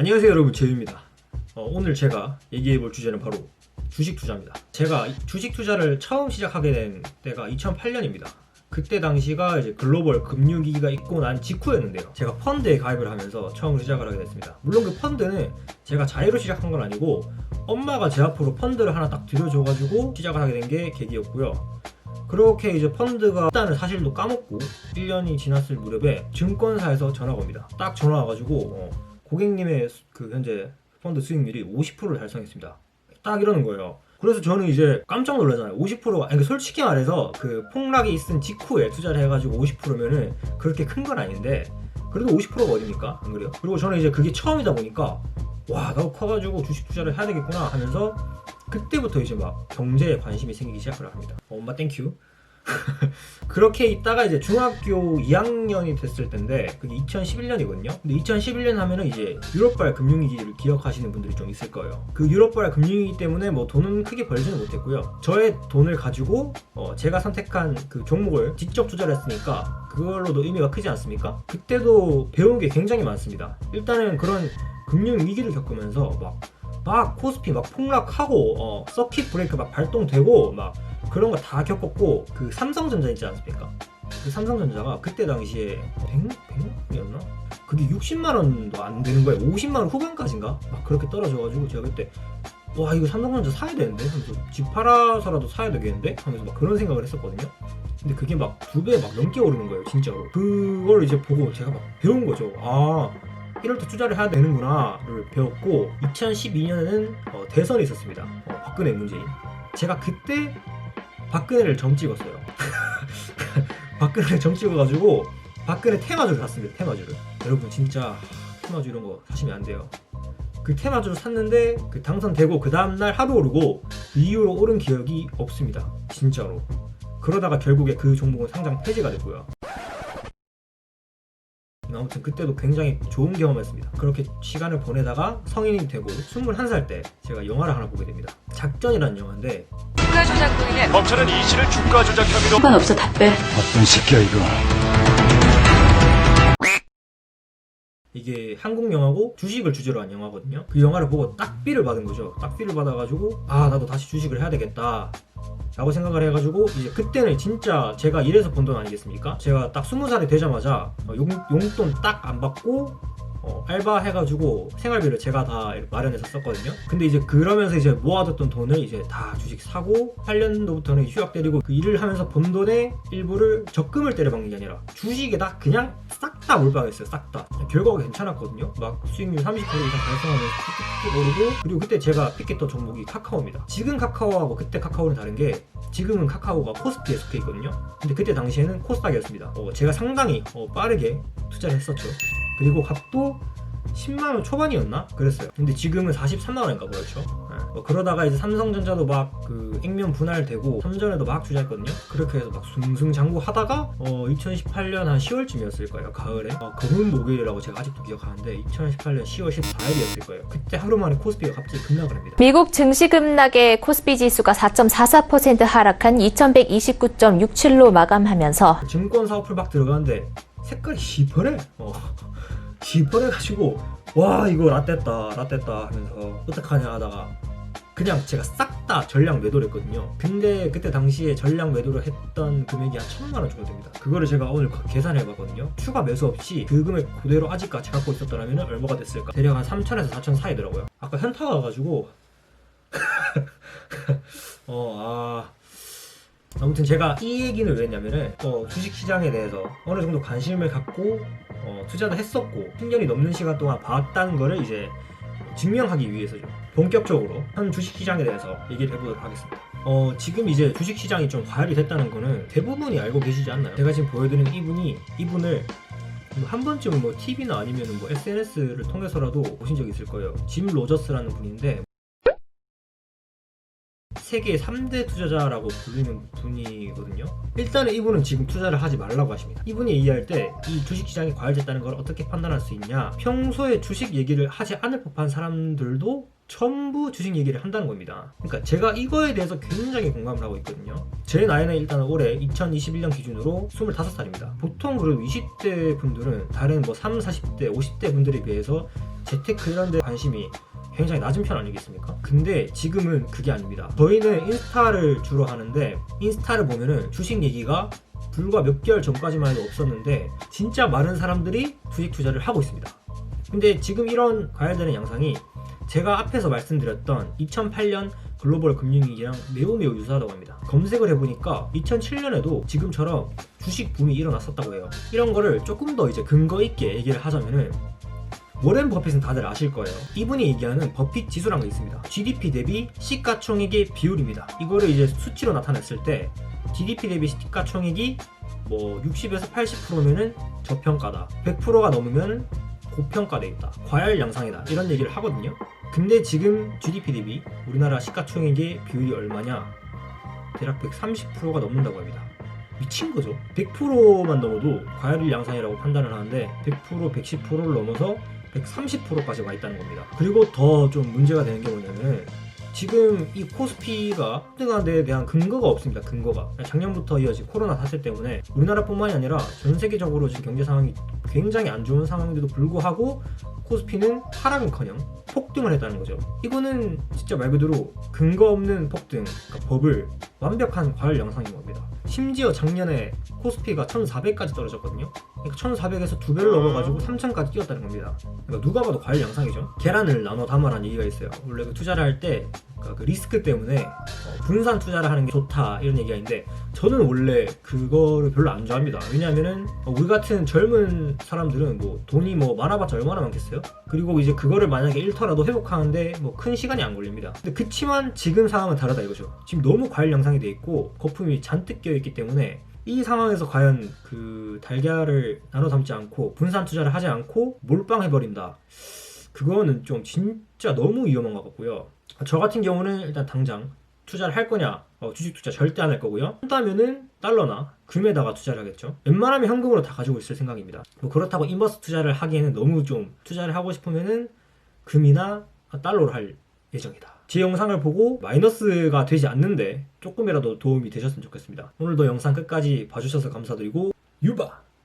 안녕하세요 여러분. 재유입니다. 어, 오늘 제가 얘기해 볼 주제는 바로 주식 투자입니다. 제가 이 주식 투자를 처음 시작하게 된 때가 2008년입니다. 그때 당시가 이제 글로벌 금융위기가 있고 난 직후였는데요. 제가 펀드에 가입을 하면서 처음 시작을 하게 됐습니다. 물론 그 펀드는 제가 자유로 시작한 건 아니고 엄마가 제 앞으로 펀드를 하나 딱 들여줘가지고 시작을 하게 된 게 계기였고요. 그렇게 이제 펀드가 일단은 사실도 까먹고 1년이 지났을 무렵에 증권사에서 전화가 옵니다. 딱 전화 와가지고 어, 고객님의 수- 그 현재 펀드 수익률이 50%를 달성했습니다. 딱 이러는 거예요. 그래서 저는 이제 깜짝 놀라잖아요. 50%가 아니 그 솔직히 말해서 그 폭락이 있은 직후에 투자를 해가지고 50%면은 그렇게 큰 건 아닌데 그래도 50%가 어딥니까? 안 그래요? 그리고 저는 이제 그게 처음이다 보니까 와 나도 커가지고 주식 투자를 해야 되겠구나 하면서 그때부터 이제 막 경제에 관심이 생기기 시작을 합니다. 어, 엄마 땡큐. 그렇게 있다가 이제 중학교 2학년이 됐을 때인데 그게 2011년이거든요. 근데 2011년 하면은 이제 유럽발 금융위기를 기억하시는 분들이 좀 있을 거예요. 그 유럽발 금융위기 때문에 뭐 돈은 크게 벌지는 못했고요. 저의 돈을 가지고 어, 제가 선택한 그 종목을 직접 투자를 했으니까 그걸로도 의미가 크지 않습니까? 그때도 배운 게 굉장히 많습니다. 일단은 그런 금융 위기를 겪으면서 막 막 코스피 막 폭락하고 어, 서킷 브레이크 막 발동되고 막 그런 거 다 겪었고 그 삼성전자 있지 않습니까? 그 삼성전자가 그때 당시에 100, 100원이었나? 그게 60만 원도 안 되는 거예요. 50만 원 후반까지인가? 막 그렇게 떨어져가지고 제가 그때 와 이거 삼성전자 사야 되는데 하면서 집 팔아서라도 사야 되겠는데 하면서 막 그런 생각을 했었거든요. 근데 그게 막 두 배 막 넘게 오르는 거예요, 진짜로. 그걸 이제 보고 제가 막 배운 거죠. 아 이럴 때 투자를 해야 되는구나를 배웠고 2012년에는 대선이 있었습니다. 어, 박근혜 문재인. 제가 그때 박근혜를 점 찍었어요. 박근혜를 점 찍어가지고 박근혜 테마주를 샀습니다. 테마주를. 여러분 진짜 테마주 이런 거 사시면 안 돼요. 그 테마주를 샀는데 그 당선되고 그 다음날 하루 오르고 그 이후로 오른 기억이 없습니다. 진짜로. 그러다가 결국에 그 종목은 상장 폐지가 됐고요. 아무튼 그때도 굉장히 좋은 경험이었습니다. 그렇게 시간을 보내다가 성인이 되고 21살 때 제가 영화를 하나 보게 됩니다. 작전이라는 영화인데 주가 조작 부인은 검찰은 이 씨를 주가 조작 혐의로 상관없어 다 빼. 어떤 새끼야 이거 이게 한국 영화고 주식을 주제로 한 영화거든요. 그 영화를 보고 딱 삐를 받은 거죠. 딱 삐를 받아가지고 아 나도 다시 주식을 해야 되겠다. 라고 생각을 해가지고 이제 그때는 진짜 제가 일해서 번 돈 아니겠습니까? 제가 딱 스무 살이 되자마자 어, 용, 용돈 딱 안 받고 어, 알바 해가지고 생활비를 제가 다 마련해서 썼거든요. 근데 이제 그러면서 이제 모아뒀던 돈을 이제 다 주식 사고 8년도부터는 휴학 때리고 그 일을 하면서 번 돈의 일부를 적금을 때려박는 게 아니라 주식에다 그냥 싹 다 몰빵했어요. 싹 다. 결과가 괜찮았거든요. 막 수익률 30% 이상 달성하면서 쭉쭉 오르고 그리고 그때 제가 픽했던 종목이 카카오입니다. 지금 카카오하고 그때 카카오는 다른 게 지금은 카카오가 코스피에 속해 있거든요. 근데 그때 당시에는 코스닥이었습니다. 어, 제가 상당히 어, 빠르게 투자를 했었죠. 그리고 값도 10만 원 초반이었나? 그랬어요. 근데 지금은 43만 원인가 그렇죠. 네. 뭐 그러다가 이제 삼성전자도 막 그 액면 분할되고 삼전에도 막 투자했거든요. 그렇게 해서 막 숭숭장구 하다가 어 2018년 한 10월쯤이었을 거예요. 가을에 어, 검은 목요일이라고 제가 아직도 기억하는데 2018년 10월 14일이었을 거예요. 그때 하루 만에 코스피가 갑자기 급락을 합니다. 미국 증시 급락에 코스피 지수가 4.44% 하락한 2129.67로 마감하면서 증권사 어플 막 들어가는데 색깔이 시퍼래. 어. 시퍼래가지고 와 이거 라떼다 라떼다 하면서 어떡하냐 하다가 그냥 제가 싹 다 전량 매도를 했거든요. 근데 그때 당시에 전량 매도를 했던 금액이 한 천만 원 정도 됩니다. 그거를 제가 오늘 계산해 봤거든요. 추가 매수 없이 그 금액 그대로 아직까지 갖고 있었더라면 얼마가 됐을까? 대략 한 3천에서 4천 사이더라고요. 아까 현타 와가지고 어 아. 아무튼 제가 이 얘기는 왜 했냐면은 어, 주식시장에 대해서 어느 정도 관심을 갖고 어, 투자도 했었고 10년이 넘는 시간 동안 봤다는 거를 이제 증명하기 위해서죠. 본격적으로 현 주식시장에 대해서 얘기를 해보도록 하겠습니다. 어, 지금 이제 주식시장이 좀 과열이 됐다는 거는 대부분이 알고 계시지 않나요? 제가 지금 보여드리는 이분이 이분을 한 번쯤은 뭐 TV나 아니면 뭐 SNS를 통해서라도 보신 적이 있을 거예요. 짐 로저스라는 분인데 세계 3대 투자자라고 불리는 분이거든요. 일단은 이분은 지금 투자를 하지 말라고 하십니다. 이분이 얘기할 때 이 주식시장이 과열됐다는 걸 어떻게 판단할 수 있냐? 평소에 주식 얘기를 하지 않을 법한 사람들도 전부 주식 얘기를 한다는 겁니다. 그러니까 제가 이거에 대해서 굉장히 공감을 하고 있거든요. 제 나이는 일단 올해 2021년 기준으로 25살입니다. 보통 그래도 20대 분들은 다른 뭐 3, 40대, 50대 분들에 비해서 재테크 이런 데 관심이 굉장히 낮은 편 아니겠습니까? 근데 지금은 그게 아닙니다. 저희는 인스타를 주로 하는데 인스타를 보면은 주식 얘기가 불과 몇 개월 전까지만 해도 없었는데 진짜 많은 사람들이 주식 투자를 하고 있습니다. 근데 지금 이런 과열되는 양상이 제가 앞에서 말씀드렸던 2008년 글로벌 금융위기랑 매우 매우 유사하다고 합니다. 검색을 해보니까 2007년에도 지금처럼 주식 붐이 일어났었다고 해요. 이런 거를 조금 더 이제 근거 있게 얘기를 하자면은 워렌 버핏은 다들 아실 거예요. 이분이 얘기하는 버핏 지수라는 게 있습니다. GDP 대비 시가총액의 비율입니다. 이거를 이제 수치로 나타냈을 때 GDP 대비 시가총액이 뭐 60에서 80%면은 저평가다. 100%가 넘으면 고평가돼 있다. 과열 양상이다. 이런 얘기를 하거든요. 근데 지금 GDP 대비 우리나라 시가총액의 비율이 얼마냐? 대략 130%가 넘는다고 합니다. 미친 거죠. 100%만 넘어도 과열 양상이라고 판단을 하는데 100%, 110%를 넘어서 130%까지 와 있다는 겁니다. 그리고 더 좀 문제가 되는 게 뭐냐면 지금 이 코스피가 데에 대한 근거가 없습니다. 근거가 작년부터 이어진 코로나 사태 때문에 우리나라뿐만이 아니라 전 세계적으로 지금 경제 상황이 굉장히 안 좋은 상황인데도 불구하고 코스피는 하락은커녕 폭등을 했다는 거죠. 이거는 진짜 말 그대로 근거 없는 폭등, 그러니까 버블 완벽한 과열 양상인 겁니다. 심지어 작년에 코스피가 1,400까지 떨어졌거든요. 그러니까 1,400에서 두 배를 넘어가지고 3,000까지 뛰었다는 겁니다. 그러니까 누가 봐도 과열 양상이죠. 계란을 나눠 담아라는 얘기가 있어요. 원래 그 투자를 할때 그 리스크 때문에 어, 분산 투자를 하는 게 좋다 이런 얘기가 있는데 저는 원래 그거를 별로 안 좋아합니다. 왜냐하면은 어, 우리 같은 젊은 사람들은 뭐 돈이 뭐 많아봤자 얼마나 많겠어요? 그리고 이제 그거를 만약에 잃더라도 회복하는데 뭐 큰 시간이 안 걸립니다. 근데 그치만 지금 상황은 다르다 이거죠. 지금 너무 과열 양상이 돼 있고 거품이 잔뜩 껴 있기 때문에 이 상황에서 과연 그 달걀을 나눠 담지 않고 분산 투자를 하지 않고 몰빵해버린다. 그거는 좀 진짜 너무 위험한 것 같고요. 저 같은 경우는 일단 당장 투자를 할 거냐? 어, 주식 투자 절대 안 할 거고요. 한다면은 달러나 금에다가 투자를 하겠죠. 웬만하면 현금으로 다 가지고 있을 생각입니다. 뭐 그렇다고 인버스 투자를 하기에는 너무 좀 투자를 하고 싶으면은 금이나 달러로 할 예정이다. 제 영상을 보고 마이너스가 되지 않는데 조금이라도 도움이 되셨으면 좋겠습니다. 오늘도 영상 끝까지 봐주셔서 감사드리고 유바!